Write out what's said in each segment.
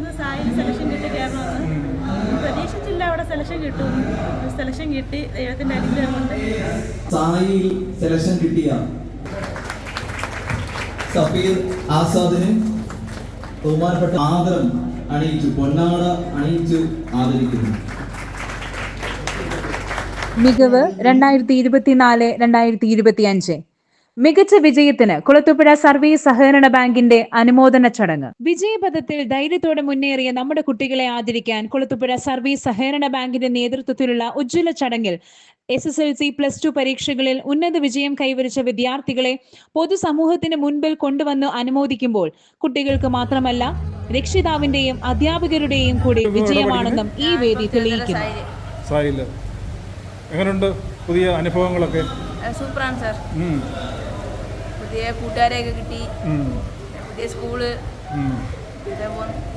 പ്രതീക്ഷിച്ചായിരുന്നു സായിൽ selection കിട്ടി കയറണമെന്ന് പ്രതീക്ഷിച്ചില്ല അവിടെ സെലക്ഷൻ കിട്ടും. സെലക്ഷൻ കിട്ടി ദൈവത്തിന്റെ അനുഗ്രഹം കൊണ്ട് സായിൽ സെലക്ഷൻ കിട്ടിയ സഫീർ ആസാദിന് ബഹുമാനപ്പെട്ട ആദരം അണിയിച്ചു പൊന്നാട അണിയിച്ചു ആദരിക്കുന്നു. മികവ് രണ്ടായിരത്തി ഇരുപത്തിനാല് രണ്ടായിരത്തി ഇരുപത്തി അഞ്ച് മികച്ച വിജയത്തിന് കുളത്തുപുഴ സർവീസ് സഹകരണ ബാങ്കിന്റെ അനുമോദന ചടങ്ങ്. വിജയപഥത്തിൽ ധൈര്യത്തോടെ മുന്നേറിയ നമ്മുടെ കുട്ടികളെ ആദരിക്കാൻ കുളത്തുപുഴ സർവീസ് സഹകരണ ബാങ്കിന്റെ നേതൃത്വത്തിലുള്ള ഉജ്ജ്വല ചടങ്ങിൽ S S L C plus two പരീക്ഷകളിൽ ഉന്നത വിജയം കൈവരിച്ച വിദ്യാർത്ഥികളെ പൊതുസമൂഹത്തിന് മുൻപിൽ കൊണ്ടുവന്ന് അനുമോദിക്കുമ്പോൾ കുട്ടികൾക്ക് മാത്രമല്ല രക്ഷിതാവിന്റെയും അധ്യാപകരുടെയും കൂടി വിജയമാണെന്നും ഈ വേദി തെളിയിക്കുന്നു. എങ്ങനെയുണ്ട് പുതിയ അനുഭവങ്ങളൊക്കെ? സൂപ്പറാണ് സാർ. പുതിയ കൂട്ടുകാരെയൊക്കെ കിട്ടി. പുതിയ സ്കൂൾ.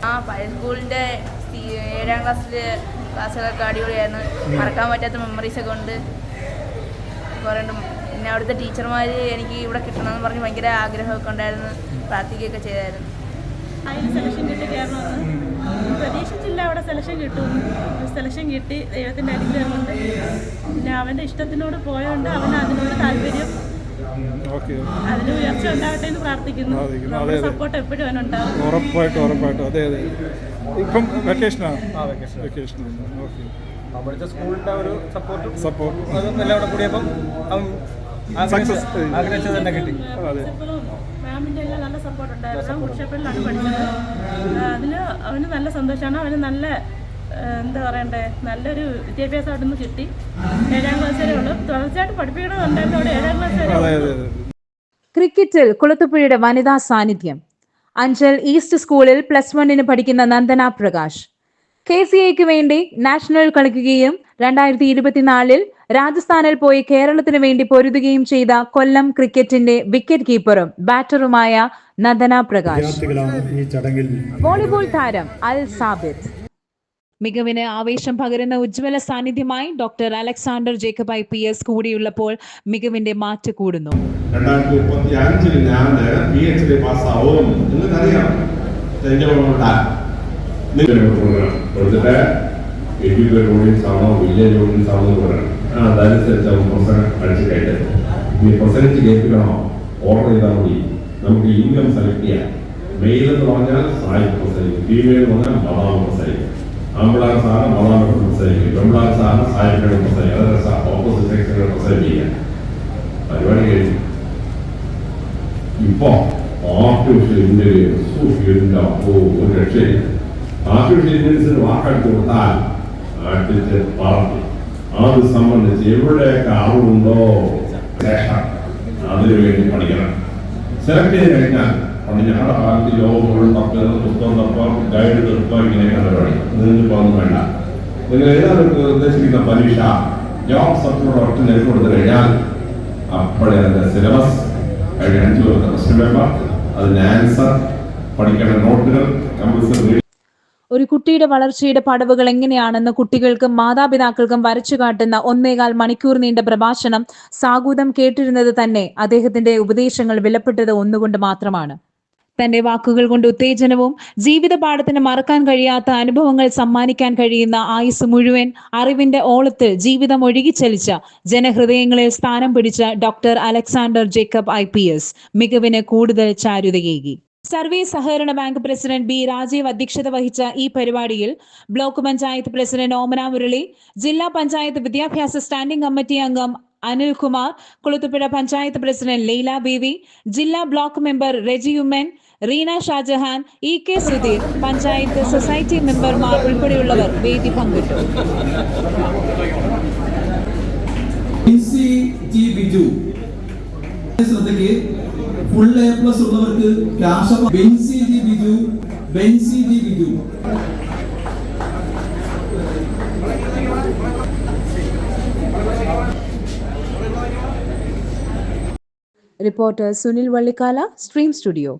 ആ പഴയ സ്കൂളിന്റെ ഏഴാം ക്ലാസ്സിൽ ക്ലാസ്സുകളൊക്കെ അടിപൊളിയായിരുന്നു. മറക്കാൻ പറ്റാത്ത മെമ്മറീസ് ഒക്കെ ഉണ്ട്. കുറേ പിന്നെ അവിടുത്തെ ടീച്ചർമാർ എനിക്ക് ഇവിടെ കിട്ടണമെന്ന് പറഞ്ഞ് ഭയങ്കര ആഗ്രഹമൊക്കെ ഉണ്ടായിരുന്നു. പ്രാർത്ഥിക്കുകയൊക്കെ ചെയ്തായിരുന്നു. സെലക്ഷൻ സെലക്ഷൻ കിട്ടും. സെലക്ഷൻ കിട്ടി ദൈവത്തിന്റെ അനുഗ്രഹം കൊണ്ട്. പിന്നെ അവന്റെ ഇഷ്ടത്തിനോട് പോയതുകൊണ്ട് അവൻ അതിനോട് താല്പര്യം. ഓക്കെ. അതിന് ഉയർച്ച ഉണ്ടാകട്ടെ എന്ന് പ്രാർത്ഥിക്കുന്നു. സപ്പോർട്ട് എപ്പോഴും അവനുണ്ടാവും ഉറപ്പായിട്ടും ഉറപ്പായിട്ടും. അതെ അതെ. ഇപ്പം വെക്കേഷനാണ് ആ വെക്കേഷൻ വെക്കേഷനാണ് ഓക്കെ. അവിടുത്തെ സ്കൂളിന്റെ ഒരു സപ്പോർട്ടും സപ്പോർട്ട് അതും എല്ലാം കൂടെ കൂടിയപ്പം സക്സസ് ആഗ്രഹിച്ച- ആഗ്രഹിച്ചത് തന്നെ കിട്ടി. അതെ. മാമിന്റെ എല്ലാം നല്ല സപ്പോർട്ട് ഉണ്ടായിരുന്നു. കുരിശപ്പള്ളിലാണ് പഠിച്ചത്. അതിൽ അവന് നല്ല സന്തോഷമാണ്. അവന് നല്ല എന്താ പറയണ്ടേ നല്ലൊരു വിദ്യാഭ്യാസം അവിടെ നിന്ന് കിട്ടി. ഏഴാം ക്ലാസ് വരെ ഉള്ളു. തുടർച്ചയായിട്ട് പഠിപ്പിക്കണമെന്നുണ്ടായിരുന്നു അവിടെ ഏഴാം ക്ലാസ് വരെ ക്രിക്കറ്റിൽ കുളത്തുപുഴയുടെ വനിതാ സാന്നിധ്യം. അഞ്ചൽ ഈസ്റ്റ് സ്കൂളിൽ പ്ലസ് വണ്ണിന് പഠിക്കുന്ന നന്ദന പ്രകാശ്. കെ സി ഐക്ക് വേണ്ടി നാഷണൽ കളിക്കുകയും രണ്ടായിരത്തി ഇരുപത്തിനാലിൽ രാജസ്ഥാനിൽ പോയി കേരളത്തിന് വേണ്ടി പൊരുതുകയും ചെയ്ത കൊല്ലം ക്രിക്കറ്റിന്റെ വിക്കറ്റ് കീപ്പറും ബാറ്ററുമായ നന്ദന പ്രകാശ്. വോളിബോൾ താരം അൽ സാബിദ് മികവിന് ആവേശം പകരുന്ന ഉജ്ജ്വല സാന്നിധ്യമായി doctor Alexander Jacob I P S കൂടിയുള്ളപ്പോൾ മികവിന്റെ മാറ്റ് കൂടുന്നു. രണ്ടായിരത്തി മുപ്പത്തി അഞ്ചിൽ ഞാൻ പി എച്ച് ഡി പാസ്സാവും കൊടുത്തിട്ട് എഡ്യൂക്കേറ്റ് ഓഡിയൻസ് ആണോ വില്ലേജ് ഓഡിയൻസ് ആണോ എന്ന് പറയണം ആ അതനുസരിച്ച് അവർ പ്രസംഗം അടിച്ചു കയറ്റത് ഇനി പ്രസംഗിച്ച് കേൾപ്പിക്കണോ? ഓർഡർ ചെയ്താൽ മതി. നമുക്ക് ഇൻകം സെലക്ട് ചെയ്യാം. മെയിൽ എന്ന് പറഞ്ഞാൽ സായി പ്രസംഗിക്കും. ഫീമെയിൽ എന്ന് പറഞ്ഞാൽ മതാമ പ്രസംഗിക്കും. ആമ്പിളാർ സാറിന് മതാമ പ്രസംഗിക്കും. പെമ്പിളാർ സാറിന് സായിക്കട പ്രസംഗിക്കും. അതൊക്കെ ഓപ്പോസിറ്റ് സെക്ഷനുകൾ പ്രസംഗിക്കാം. പരിപാടി കഴിഞ്ഞു. ഇപ്പോ ആർട്ടിഫിഷ്യൽ ഇന്റലിജൻസ് എന്റെ അപ്പോ ഒരു രക്ഷയില്ല. ആർട്ടിഫിഷ്യൽ ഇന്റലിജൻസിന് വാക്കെടുത്ത് കൊടുത്താൽ ആർട്ടിഫിഷ്യൽ അത് സംബന്ധിച്ച് എവിടെയൊക്കെ അറിവുണ്ടോ അതിനു വേണ്ടി പഠിക്കണം. സെലക്ട് ചെയ്ത് കഴിഞ്ഞാൽ പണ്ട് ഞങ്ങളുടെ യോഗം മുഴുവൻ തപ്പ് പുസ്തകം തപ്പ ഗൈഡ് തപ്പ ഇങ്ങനെയൊക്കെയാണ് പരിപാടി. നിങ്ങൾക്ക് ഒന്നും വേണ്ട. നിങ്ങൾ എഴുതാൻ ഉദ്ദേശിക്കുന്ന പരീക്ഷ ജോബ് സർട്ടിഫിക്കറ്റ് ഒറ്റ നെറ്റ് കൊടുത്തു കഴിഞ്ഞാൽ അപ്പോഴേ അതിന്റെ സിലബസ് കഴിഞ്ഞ അഞ്ചു പേർക്ക് ക്വസ്റ്റ്യൻ പേപ്പർ അതിന്റെ ആൻസർ പഠിക്കേണ്ട നോട്ടുകൾ കമ്പൽസറി ഒരു കുട്ടിയുടെ വളർച്ചയുടെ പടവുകൾ എങ്ങനെയാണെന്ന് കുട്ടികൾക്കും മാതാപിതാക്കൾക്കും വരച്ചു കാട്ടുന്ന ഒന്നേകാൽ മണിക്കൂർ നീണ്ട പ്രഭാഷണം സാഗൂതം കേട്ടിരുന്നത് തന്നെ അദ്ദേഹത്തിന്റെ ഉപദേശങ്ങൾ വിലപ്പെട്ടത് ഒന്നുകൊണ്ട് മാത്രമാണ്. തന്റെ വാക്കുകൾ കൊണ്ട് ഉത്തേജനവും ജീവിത പാഠത്തിന് മറക്കാൻ കഴിയാത്ത അനുഭവങ്ങൾ സമ്മാനിക്കാൻ കഴിയുന്ന ആയുസ് മുഴുവൻ അറിവിന്റെ ഓളത്തിൽ ജീവിതം ഒഴുകിച്ചലിച്ച ജനഹൃദയങ്ങളിൽ സ്ഥാനം പിടിച്ച ഡോക്ടർ അലക്സാണ്ടർ ജേക്കബ് ഐ മികവിന് കൂടുതൽ ചാരുതയേകി. സർവീസ് സഹകരണ ബാങ്ക് പ്രസിഡന്റ് ബി രാജീവ് അധ്യക്ഷത വഹിച്ച ഈ പരിപാടിയിൽ ബ്ലോക്ക് പഞ്ചായത്ത് പ്രസിഡന്റ് ഓമന മുരളി ജില്ലാ പഞ്ചായത്ത് വിദ്യാഭ്യാസ സ്റ്റാൻഡിംഗ് കമ്മിറ്റി അംഗം അനിൽകുമാർ കുളത്തുപുഴ പഞ്ചായത്ത് പ്രസിഡന്റ് ലീല ബീവി ജില്ലാ block member Reji Oommen Reena Shajahan E K Sudheer panchayat society മെമ്പർമാർ ഉൾപ്പെടെയുള്ളവർ വേദി പങ്കിട്ടു. ഫുൾ എ പ്ലസ് ഉള്ളവർക്ക് cash Bency G Biju Bency G Biju reporter Sunil Vallikkala stream studio